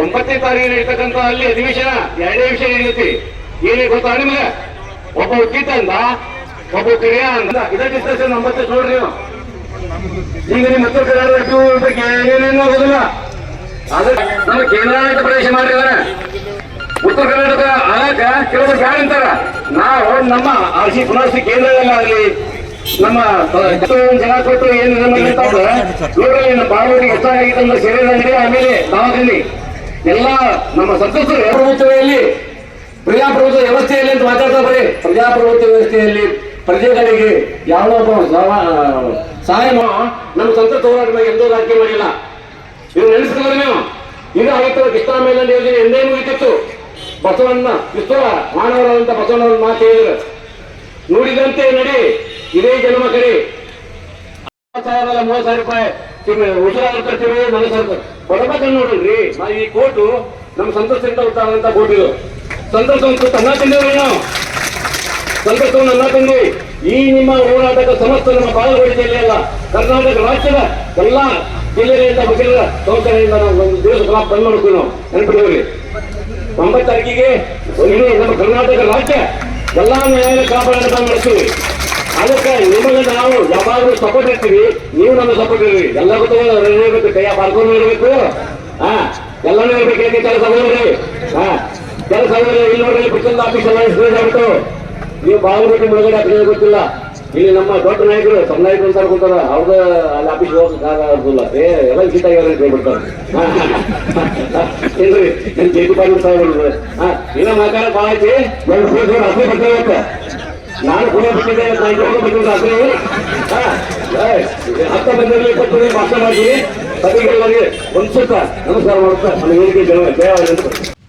ಒಂಬತ್ತನೇ ತಾರೀಕಿನ ಇರ್ತಕ್ಕಂಥ ಅಲ್ಲಿ ಅಧಿವೇಶನ ಎರಡನೇ ವಿಷಯ ಏನೈತಿ ಏನೇ ಗೊತ್ತಾ ನಿಮಗೆ? ಒಬ್ಬ ಉಚಿತ ಅಂದ, ಒಬ್ಬ ಕಿರಿಯ ಅಂದ. ಇದೇ ಡಿಸ್ಕಷನ್ ಒಂಬತ್ತು ನೋಡ್ರಿ ಈಗ ನಿಮ್ಮ ಉತ್ತರ ಕರ್ನಾಟಕ ಬಗ್ಗೆ ಏನೇನು ಆಗೋದಿಲ್ಲ ಆದ್ರೆ ನಮ್ಮ ಕೇಂದ್ರಾಡಳಿತ ಪ್ರದೇಶ ಮಾಡಿದಾರೆ ಉತ್ತರ ಕರ್ನಾಟಕ ಆಗ ಕೆಲವರು ಬ್ಯಾಡ ಅಂತಾರ. ನಾವು ನಮ್ಮ ಆರ್ಸಿ ಪುನರ್ಸಿ ಕೇಂದ್ರದಲ್ಲಾಗ್ಲಿ ನಮ್ಮ ಎಷ್ಟೋ ಜನ ಕೊಟ್ಟು ಏನು ನಮ್ಮ ಬಾಳವರಿಗೆ ಹೆಚ್ಚಾಗಿ ಸೇರಿದಂಗೆ ಆಮೇಲೆ ದವಾಖಾನೆ ಎಲ್ಲ ನಮ್ಮ ಸಂಸದರು ಪ್ರಭುತ್ವದಲ್ಲಿ ಪ್ರಜಾಪ್ರಭುತ್ವ ವ್ಯವಸ್ಥೆಯಲ್ಲಿ ಅಂತ ಮಾತಾಡ್ತಾ ಬರೀ ಪ್ರಜಾಪ್ರಭುತ್ವ ವ್ಯವಸ್ಥೆಯಲ್ಲಿ ಪ್ರಜೆಗಳಿಗೆ ಯಾವ ಒಬ್ಬ ಸಹಾಯ ನಮ್ಮ ಸಂಸತ್ ಹೋರಾಟ ಎಂದೂ ರಾಜಕೀಯ ಮಾಡಿಲ್ಲ. ಇದು ನೆನೆಸ್ಕೊಳ್ಳಿ ನೀವು. ಇದು ಆಗಿತ್ತು ಕೃಷ್ಣ ಮೇಲಂದ ಯೋಜನೆ ಎಂದೇ ಮುಗಿತಿತ್ತು. ಬಸವಣ್ಣ ಕ್ರಿಸ್ತವ ಮಾನವರಾದಂತ ಬಸವಣ್ಣವ್ರ ಮಾತು ಹೇಳಿದ್ರು. ನೋಡಿದಂತೆ ನಡಿ, ಇದೇ ಜನ್ಮ ಕಡೆ ಮೂವತ್ತು ಸಾವಿರ ರೂಪಾಯಿ ಉಸಿರಾದ ಮನಸ್ಸು ಕೊಡಬೇಕನ್ನ ನೋಡ್ರಿ ನಾವು ಈ ಕೋಟು ನಮ್ಮ ಸಂತೋಷದಿಂದ ಉತ್ತಾರಂತ ಕೋಟ್ ಇದು. ಸಂತೋಷ ಅಂತೂ ತನ್ನ ತಿಂದೇವ್ರಿ ನಾವು ಸಂತೋಷವನ್ನು ಅನ್ನ ತಿಂದು ಈ ನಿಮ್ಮ ಹೋರಾಟದ ಸಮಸ್ತ ನಮ್ಮ ಬಾಲಗೋಡಿ ಜಿಲ್ಲೆಯಲ್ಲ ಕರ್ನಾಟಕ ರಾಜ್ಯದ ಎಲ್ಲ ಜಿಲ್ಲೆಗಳಿಂದ ಬಗ್ಗೆ ಸಂಸ್ಥೆಗಳಿಂದ ನಾವು ಒಂದು ದಿವಸ ಕಲಾಪ ಬಂದ್ ಮಾಡ್ತೀವಿ ನಾವು. ನೆನಪಿಡೋರಿ ಒಂಬತ್ತು ತಾರೀಕಿಗೆ ಇಡೀ ನಮ್ಮ ಕರ್ನಾಟಕ ರಾಜ್ಯ ಎಲ್ಲಾ ನ್ಯಾಯಾಲಯ ಕಲಾಪಗಳನ್ನು ಬಂದ್ ಮಾಡ್ತೀವಿ. ಅದಕ್ಕೆ ನಿಮಗೆ ನಾವು ಯಾವಾಗಲೂ ಸಪೋರ್ಟ್ ಇರ್ತೀವಿ. ನೀವು ನಮ್ಮ ಸಪೋರ್ಟ್ ಇರ್ರಿ. ಎಲ್ಲ ಗೊತ್ತಿರಬೇಕು ಕೈಯ ಪಾರ್ಕೊಂಡು ಇರಬೇಕು ಹಾ ಎಲ್ಲಾನು ಇರ್ಬೇಕು ಕೆಲಸ ಹೋಗ್ರಿ? ಹಾ ಕೆಲಸ ಹೋಗ್ರಿ. ಇಲ್ಲಿ ನೋಡ್ರಿ ಬಿಟ್ಟಂತ ಆಫೀಸ್ ಎಲ್ಲ ಸ್ಪೀಡ್ ಆಗ್ಬಿಟ್ಟು. ನೀವು ಬಾಗಲಕೋಟೆ ಮುಳುಗಡೆ ಹಾಕಿದ್ರೆ ಗೊತ್ತಿಲ್ಲ. ಇಲ್ಲಿ ನಮ್ಮ ದೊಡ್ಡ ನಾಯಕರು, ಸಣ್ಣ ನಾಯಕರು ಅಂತ ಅನ್ಕೊಂತಾರ. ಅವ್ರದ್ದು ಅಲ್ಲಿ ಆಫೀಸ್ ಹೋಗಲ್ಲ ಏ, ಎಲ್ಲ ಗೀತ ಅಂತ ಹೇಳ್ಬಿಡ್ತಾರೆ. ಏನ್ರಿ ನನ್ ಜೇಪಿ ಪಾಟೀಲ್ ಸಾಹೇಬ್ರು ಹಾ ಇನ್ನ ಮಾತಾಡ ಭಾಳ ಐತಿ. ಅಷ್ಟೇ ಫೇಸ್ ಅದೇ ಬರ್ತಾ ನಾನು ಕೂಡ ಬಿಟ್ಟಿದ್ದೆ ಅಂತ ಕೂಡ ಬಿಟ್ಟಿದ್ದೆ ಅದೇ ಹಾ ಹತ್ತ ಬಂದಲ್ಲಿ ಇಪ್ಪತ್ತು ಭಾಷಣ ಮಾಡಿ ಪತ್ರಿಕೆಗಳಿಗೆ ಒಂದು ಸುತ್ತ ನಮಸ್ಕಾರ ಮಾಡುತ್ತಾ? ನಮ್ಮ ಹೇಳಿಕೆ ಜಯವಾಗಲಿ